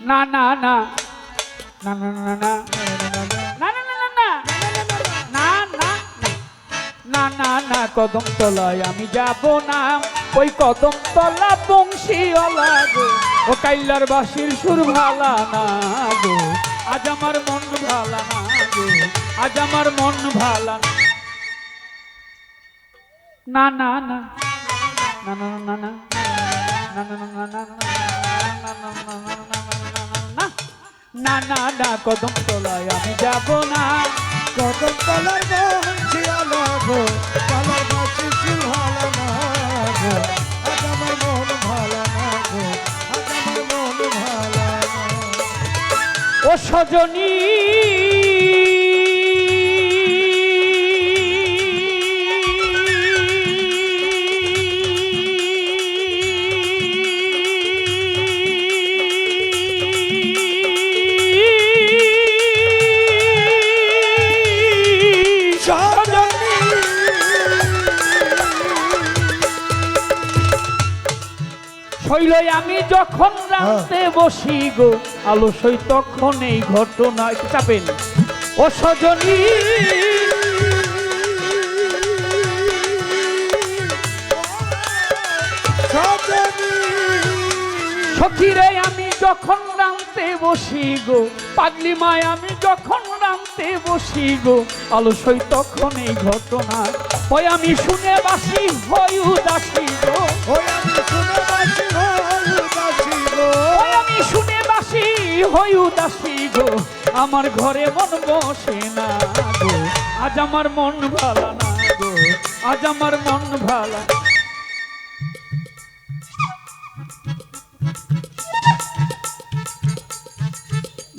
না না না না না না না না না না না কদম তলায় আমি যাব না ওই কদম তলা বংশীওয়ালা গো ও কাইলার বাসির সুর ভালা না গো আজ আমার মন ভালা না গো আজ আমার মন ভালা না না না না না না না না না না না কদম আমি যাব না কদম ভালো ও সজনী শৈলয় আমি যখন রাঁধতে বসি গো আলসই তখন এই ঘটনা চাপেন। ও সজনী সখীরে আমি যখন রাঁধতে বসি গো পাগলি মায় আমি যখন রাঁধতে বসি গো আলসই তখন এই ঘটনা ওই আমি শুনে বাসি হই উদাসী গো। ওই উদাসী গো, আমার ঘরে মন বসে না গো। আজ আমার মন ভালো না গো, আজ আমার মন ভালো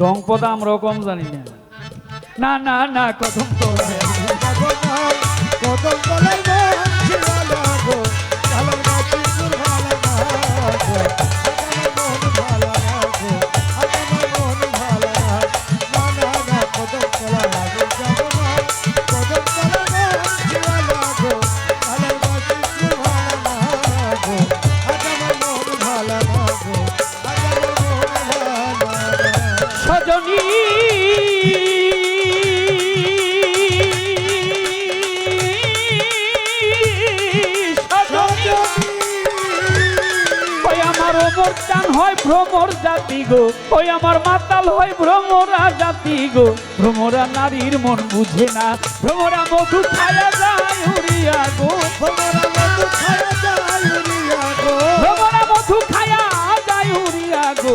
ডং পদা আমরা কম জানি না। না না না কথম তো না সজনী সজনী ওই আমার ওমর হয় ভ্রমর জাতি গো। ওই আমার মাতাল হয় ভ্রমরা জাতি গো। ভ্রমরা নারীর মন বুঝে না। ভ্রমরা মধু খায়া যায় উড়িয়া গো। ভোমরা মধু খায়া যায় উড়িয়া গো। ভ্রমরা মধু খায়া যায় উড়িয়া গো।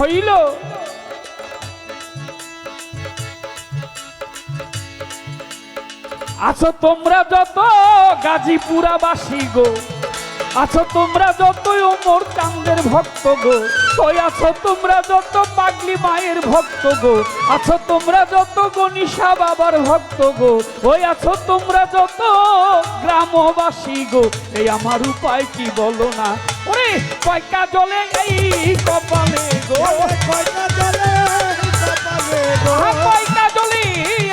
হইল। আছো তোমরা যত গাজীপুরাবাসী গো, আছো তোমরা যত ওমর চান্দের ভক্ত গো ওই আছো তোমরা যত পাগলি মায়ের ভক্ত গো, আছো তোমরা যত গনিশা বাবার ভক্ত গো ওই আছো তোমরা যত গ্রামবাসী গো, এই আমার উপায় কি বলো না? কয়কা জলে এই কপালে গো। কয়টা জলে কপালে গো। কয়টা জলে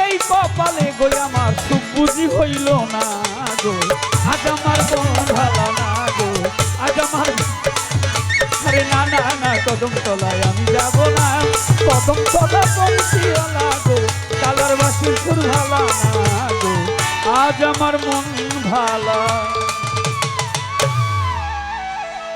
এই কপালে গো। আমার সুখ বুঝি হইল না গো। আজ আমার মন ভালো না গো। আজ আমার আরে না না না কদম তলায় আমি যাব না। কদম তলা বংশীওয়ালা গো। কালার বাসির সুর ভালা না গো। আজ আমার মন ভালা